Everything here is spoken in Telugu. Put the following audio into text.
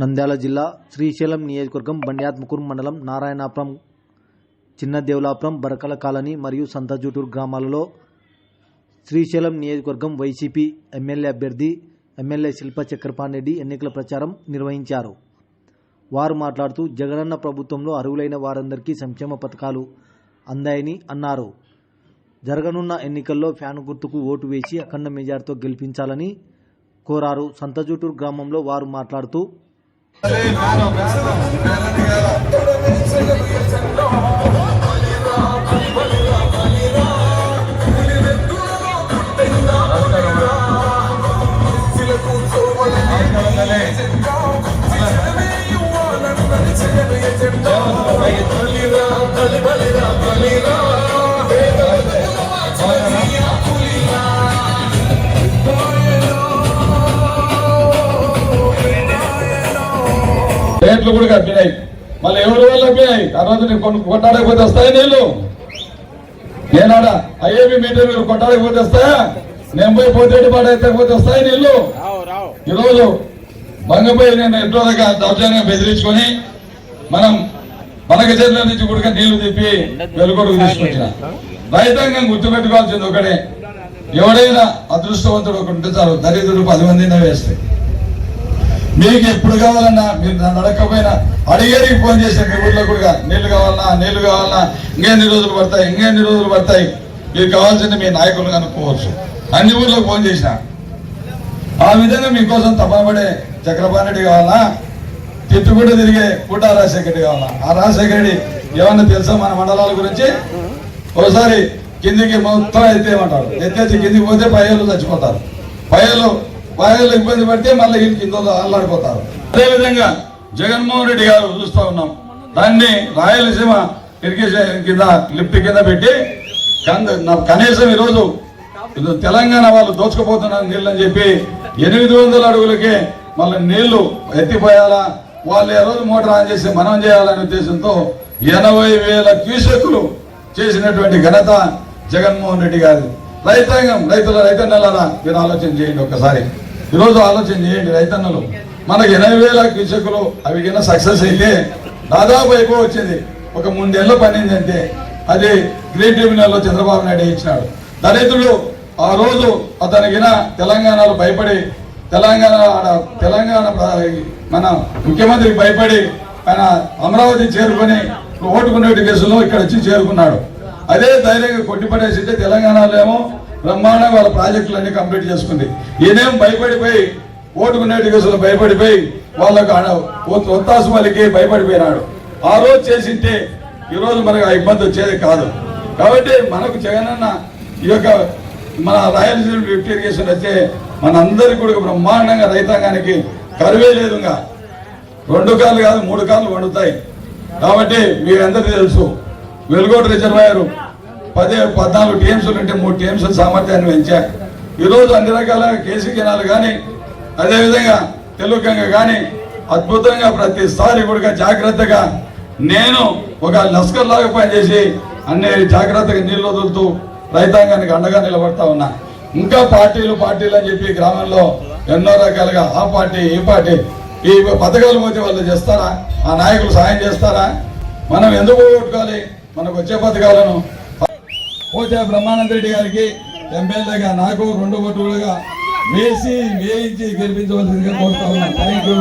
నంద్యాల జిల్లా శ్రీశైలం నియోజకవర్గం బండ్యాత్మకూరు మండలం నారాయణాపురం చిన్నదేవులాపురం బరకల కాలనీ మరియు సంతజూటూరు గ్రామాలలో శ్రీశైలం నియోజకవర్గం వైసీపీ ఎమ్మెల్యే అభ్యర్థి ఎమ్మెల్యే శిల్ప చక్రపాణిరెడ్డి ఎన్నికల ప్రచారం నిర్వహించారు. వారు మాట్లాడుతూ జగనన్న ప్రభుత్వంలో అర్హులైన వారందరికీ సంక్షేమ పథకాలు అందాయని అన్నారు. జరగనున్న ఎన్నికల్లో ఫ్యాన్ గుర్తుకు ఓటు వేసి అఖండ మెజార్తో గెలిపించాలని కోరారు. సంతజూటూరు గ్రామంలో వారు మాట్లాడుతూ మేడం మేడం మేడం. రేట్లు కూడా కప్పినాయి మళ్ళీ ఎవరి వల్ల కప్పినాయి తర్వాత నీకు కొను- కొట్టాడకపోతే వస్తాయి నీళ్ళు? నేనాడా ఐఏబి మీటర్ మీరు కొట్టాడకపోతే వస్తాయా? నేను పోయి పోతేటి పాట ఎత్తకపోతే వస్తాయి నీళ్ళు? ఈరోజు బంగపై నేను ఎట్లోగా దౌర్జన్యంగా బెదిరించుకొని మనం మనక చెట్ల నుంచి కూడా నీళ్ళు తిప్పి వెలుగొడుకు తీసుకొచ్చిన. రైతాంగం గుర్తుపెట్టుకోవాల్సింది ఒకటే. ఎవడైనా అదృష్టవంతుడు ఒకటి ఉంటే చాలు. దరిద్రుడు పది మందిని వేస్తాయి మీకు ఎప్పుడు కావాలన్నా మీరు నన్ను అడగకపోయినా అడిగేరికి ఫోన్ చేసే మీ ఊళ్ళో కూడా నీళ్ళు కావాలన్నా నీళ్ళు కావాలన్నా ఇంకెన్ని రోజులు పడతాయి ఇంకెన్ని రోజులు పడతాయి? మీకు కావాల్సింది మీ నాయకులు కనుక్కోవచ్చు అన్ని ఊర్లకు ఫోన్ చేసిన. ఆ విధంగా మీకోసం తపనపడే చక్రపాణి రెడ్డి కావాలన్నా తిట్టుకుంటూ తిరిగే పూట రాజశేఖర కావాలా ఆ రాజశేఖర రెడ్డి ఏమన్నా తెలుసా మన మండలాల గురించి? ఒకసారి కిందికి మొత్తం ఎత్తేయమంటారు. ఎత్తేసి కిందికి పోతే పైలు చచ్చిపోతారు. పైలు పైలు ఇబ్బంది పడితే మళ్ళీ వీళ్ళు కింద అల్లాడిపోతారు. అదేవిధంగా జగన్మోహన్ రెడ్డి గారు చూస్తూ ఉన్నాం. దాన్ని రాయలసీమ ఇరిగేషన్ కింద లిఫ్ట్ కింద పెట్టి కనీసం ఈరోజు తెలంగాణ వాళ్ళు దోచుకుపోతున్నారు నీళ్ళు అని చెప్పి ఎనిమిది వందల అడుగులకే మళ్ళీ నీళ్ళు ఎత్తిపోయాలా? వాళ్ళు ఏ రోజు మోటార్ ఆన్ చేసి మనం చేయాలనే ఉద్దేశంతో ఎనభై వేల క్యూసెక్లు చేసినటువంటి ఘనత జగన్మోహన్ రెడ్డి గారి రైతాంగం రైతుల రైతన్నలారా మీరు ఆలోచన చేయండి ఒకసారి ఈరోజు ఆలోచన చేయండి రైతన్నలు. మనకి ఎనభై వేల క్యూసెక్లు అవి సక్సెస్ అయితే దాదాపు ఎక్కువ వచ్చింది. ఒక మూడేళ్ళు పనింది అంటే అది గ్రీన్ ట్రిబ్యునల్ చంద్రబాబు నాయుడు ఇచ్చినాడు. దళితుడు ఆ రోజు అతనికిన తెలంగాణలో భయపడి తెలంగాణ ఆడ తెలంగాణ మన ముఖ్యమంత్రికి భయపడి ఆయన అమరావతి చేరుకొని ఓటుకునే కేసులో ఇక్కడ వచ్చి చేరుకున్నాడు. అదే ధైర్యంగా కొట్టిపడేసింటే తెలంగాణలో ఏమో బ్రహ్మాండంగా వాళ్ళ ప్రాజెక్టులన్నీ కంప్లీట్ చేసుకుంది. ఈయనేం భయపడిపోయి ఓటుకునేటి కేసులు భయపడిపోయి వాళ్ళకు ఆడ- ఒత్తాసు వాళ్ళకి భయపడిపోయినాడు. ఆ రోజు చేసింటే ఈ రోజు మనకు ఆ ఇబ్బంది వచ్చేది కాదు. కాబట్టి మనకు జగనన్న ఈ యొక్క మన రాయలసీమ లిఫ్ట్ ఇరిగేషన్ వచ్చే మనందరికీ కూడా బ్రహ్మాండంగా రైతాంగానికి కరువే లేదు రెండు కాళ్ళు కాదు మూడు కాళ్ళు వండుతాయి. కాబట్టి మీరందరికీ తెలుసు వెలుగోడు రిజర్వాయర్ పదే పద్నాలుగు టీఎంసీలు ఉంటే మూడు టీఎంసీల సామర్థ్యాన్ని పెంచా. ఈరోజు అన్ని రకాల కేసీ కెనాలు కానీ అదేవిధంగా తెలుగంగ కానీ అద్భుతంగా ప్రతిసారి కూడా జాగ్రత్తగా నేను ఒక లస్కర్ లాగా పనిచేసి అన్ని జాగ్రత్తగా నీళ్ళు వదులుతూ రైతాంగానికి అండగా నిలబడతా ఉన్నా. ఇంకా పార్టీలు పార్టీలు అని చెప్పి గ్రామంలో ఎన్నో రకాలుగా ఆ పార్టీ ఈ పార్టీ ఈ పథకాలు పోతే వాళ్ళు చేస్తారా? ఆ నాయకులు సాయం చేస్తారా? మనం ఎందుకు పోగొట్టుకోవాలి? మనకు వచ్చే పథకాలను పోచా బ్రహ్మానంద రెడ్డి గారికి ఎమ్మెల్యేగా నాకు రెండు ఓటులుగా వేసి వేయించి గెలిపించవలసిందిగా కోరుతా ఉన్నాను. Thank you